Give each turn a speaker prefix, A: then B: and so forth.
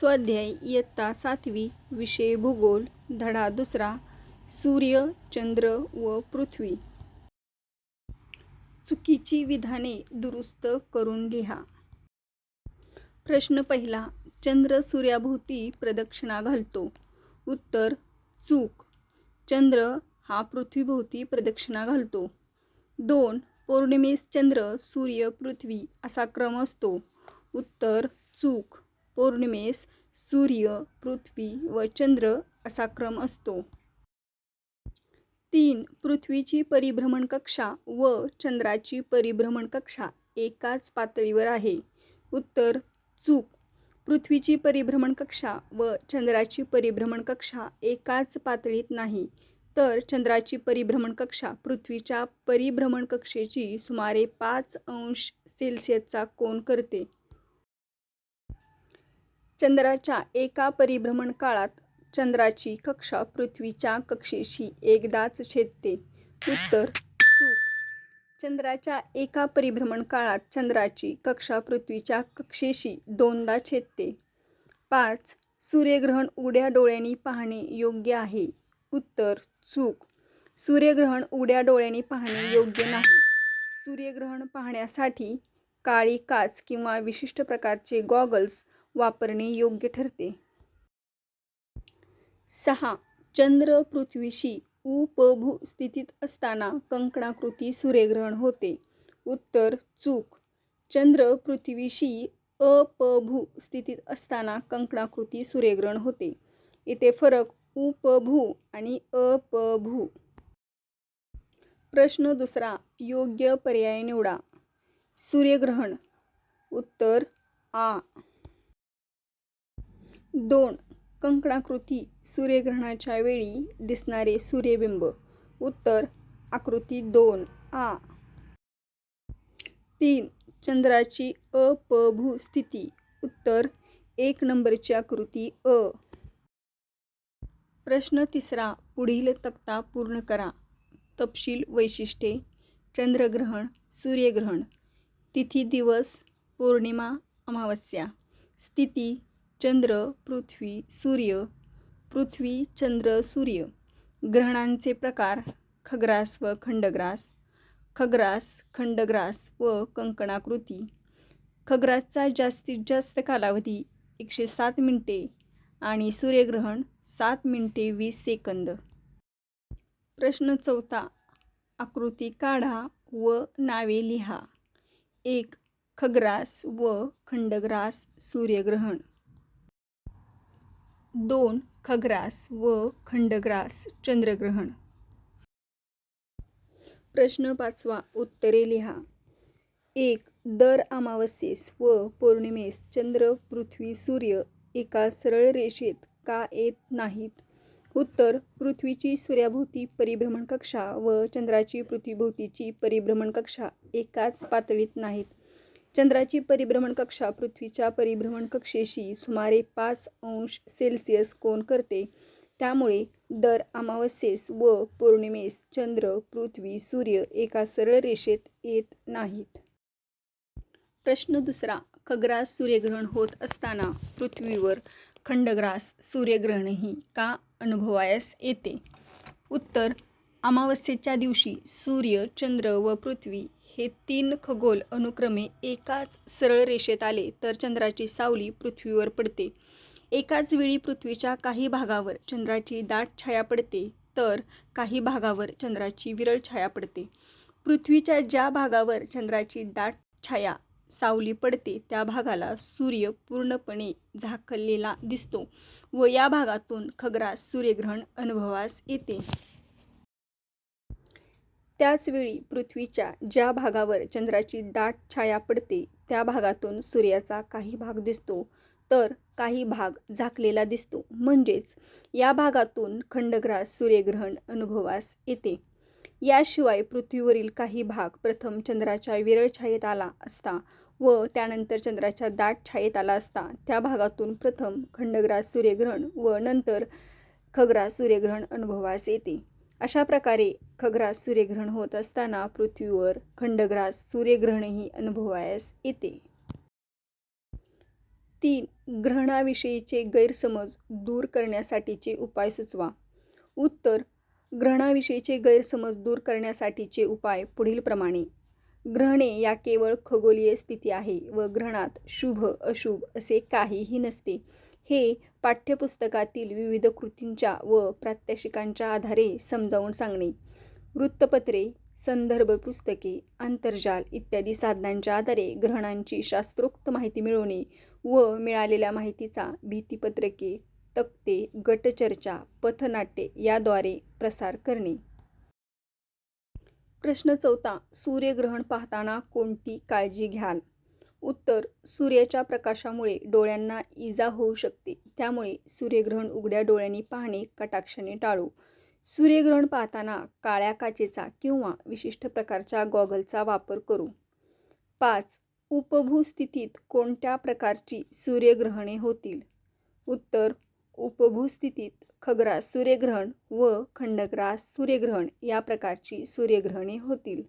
A: स्वाध्याय इयत्ता सातवी विषय भूगोल धडा दुसरा सूर्य चंद्र व पृथ्वी. चुकीची विधाने दुरुस्त करून लिहा. प्रश्न पहिला चंद्र सूर्याभोवती प्रदक्षिणा घालतो. उत्तर चूक. चंद्र हा पृथ्वीभोवती प्रदक्षिणा घालतो. दोन पौर्णिमेस चंद्र सूर्य पृथ्वी असा क्रम असतो. उत्तर चूक. पौर्णिमेस सूर्य पृथ्वी व चंद्र असा क्रम असतो. तीन पृथ्वीची परिभ्रमण कक्षा व चंद्राची परिभ्रमण कक्षा एकाच पातळीवर आहे. उत्तर चूक. पृथ्वीची परिभ्रमण कक्षा व चंद्राची परिभ्रमण कक्षा एकाच पातळीत नाही तर चंद्राची परिभ्रमण कक्षा पृथ्वीच्या परिभ्रमण कक्षेची सुमारे पाच अंश सेल्सिअसचा कोन करते. चंद्राच्या एका परिभ्रमण काळात चंद्राची कक्षा पृथ्वीच्या कक्षेशी एकदाच छेदते. उत्तर चूक. चंद्राच्या एका परिभ्रमण काळात चंद्राची कक्षा पृथ्वीच्या कक्षेशी दोनदा छेदते. पाच सूर्यग्रहण उघड्या डोळ्यांनी पाहणे योग्य आहे. उत्तर चूक. सूर्यग्रहण उघड्या डोळ्यांनी पाहणे योग्य नाही. सूर्यग्रहण पाहण्यासाठी काळी काच किंवा विशिष्ट प्रकारचे गॉगल्स वापरणे योग्य ठरते. सहा. चंद्र पृथ्वीशी उपभू स्थितीत असताना कंकणाकृती सूर्यग्रहण होते. उत्तर चूक. चंद्र पृथ्वीशी अपभू स्थितीत असताना कंकणाकृती सूर्यग्रहण होते. इथे फरक उपभू आणि अपभू. प्रश्न दुसरा. योग्य पर्याय निवडा. सूर्यग्रहण. उत्तर आ. दोन कंकणाकृती सूर्यग्रहणाच्या वेळी दिसणारे सूर्यबिंब. उत्तर आकृती दोन आ. तीन चंद्राची अपभू स्थिती उत्तर एक नंबरची आकृती अ. प्रश्न तिसरा पुढील तक्ता पूर्ण करा. तपशील वैशिष्ट्ये. चंद्रग्रहण सूर्यग्रहण. तिथी दिवस पौर्णिमा अमावस्या. स्थिती चंद्र पृथ्वी सूर्य पृथ्वी चंद्र सूर्य. ग्रहणांचे प्रकार खग्रास व खंडग्रास. खग्रास खंडग्रास व कंकणाकृती. खग्रासचा जास्तीत जास्त कालावधी एकशे सात मिनिटे आणि सूर्यग्रहण सात मिनिटे वीस सेकंद. प्रश्न चौथा आकृती काढा व नावे लिहा. एक खग्रास व खंडग्रास सूर्यग्रहण. दोन खग्रास व खंडग्रास चंद्रग्रहण. प्रश्न पाचवा उत्तरे लिहा. एक दर अमावस्येस व पौर्णिमेस चंद्र पृथ्वी सूर्य एका सरळ रेषेत का येत नाहीत? उत्तर पृथ्वीची सूर्याभोवती परिभ्रमण कक्षा व चंद्राची पृथ्वीभोवतीची परिभ्रमण कक्षा एकाच पातळीत नाहीत. चंद्राची परिभ्रमण कक्षा पृथ्वीच्या परिभ्रमण कक्षेशी सुमारे पाच अंश सेल्सिअस कोण करते. त्यामुळे दर अमावस्येस व पौर्णिमेस चंद्र पृथ्वी सूर्य एका सरळ रेषेत येत नाहीत. प्रश्न दुसरा खग्रास सूर्यग्रहण होत असताना पृथ्वीवर खंडग्रास सूर्यग्रहणही का अनुभवायस येते? उत्तर अमावस्येच्या दिवशी सूर्य चंद्र व पृथ्वी हे तीन खगोल अनुक्रमे एकाच सरळ रेषेत आले तर चंद्राची सावली पृथ्वीवर पडते. एकाच वेळी पृथ्वीच्या काही भागावर चंद्राची दाट छाया पडते तर काही भागावर चंद्राची विरळ छाया पडते. पृथ्वीच्या ज्या भागावर चंद्राची दाट छाया सावली पडते त्या भागाला सूर्य पूर्णपणे झाकलेला दिसतो व या भागातून खगरास सूर्यग्रहण अनुभवास येते. त्याचवेळी पृथ्वीच्या ज्या भागावर चंद्राची दाट छाया पडते त्या भागातून सूर्याचा काही भाग दिसतो. तर काही भाग झाकलेला दिसतो. म्हणजेच या भागातून खंडग्रास सूर्यग्रहण अनुभवास येते. याशिवाय पृथ्वीवरील काही भाग प्रथम चंद्राच्या विरळ छायेत आला असता व त्यानंतर चंद्राच्या दाट छायेत आला असता त्या भागातून प्रथम खंडग्रास सूर्यग्रहण व नंतर खग्रास सूर्यग्रहण अनुभवास येते. अशा प्रकारे खग्रास सूर्यग्रहण होत असताना पृथ्वीवर खंडग्रास सूर्यग्रहणही अनुभवायस येते. तीन ग्रहणाविषयीचे गैरसमज दूर करण्यासाठीचे उपाय सुचवा. उत्तर ग्रहणाविषयीचे गैरसमज दूर करण्यासाठीचे उपाय पुढीलप्रमाणे ग्रहणे या केवळ खगोलीय स्थिती आहे व ग्रहणात शुभ अशुभ असे काहीही नसते. हे पाठ्यपुस्तकातील विविध कृतींच्या व प्रात्यक्षिकांच्या आधारे समजावून सांगणे. वृत्तपत्रे संदर्भ पुस्तके आंतरजाल इत्यादी साधनांच्या आधारे ग्रहणांची शास्त्रोक्त माहिती मिळवणे व मिळालेल्या माहितीचा भीतीपत्रके तक्ते गटचर्चा पथनाट्ये याद्वारे प्रसार करणे. प्रश्न चौथा सूर्यग्रहण पाहताना कोणती काळजी घ्याल? उत्तर सूर्याच्या प्रकाशामुळे डोळ्यांना इजा होऊ शकते. त्यामुळे सूर्यग्रहण उघड्या डोळ्यांनी पाहणे कटाक्षाने टाळू. सूर्यग्रहण पाहताना काळ्या काचेचा किंवा विशिष्ट प्रकारच्या गॉगलचा वापर करू. पाच उपभूस्थितीत कोणत्या प्रकारची सूर्यग्रहणे होतील? उत्तर उपभूस्थितीत खग्रास सूर्यग्रहण व खंडग्रास सूर्यग्रहण या प्रकारची सूर्यग्रहणे होतील.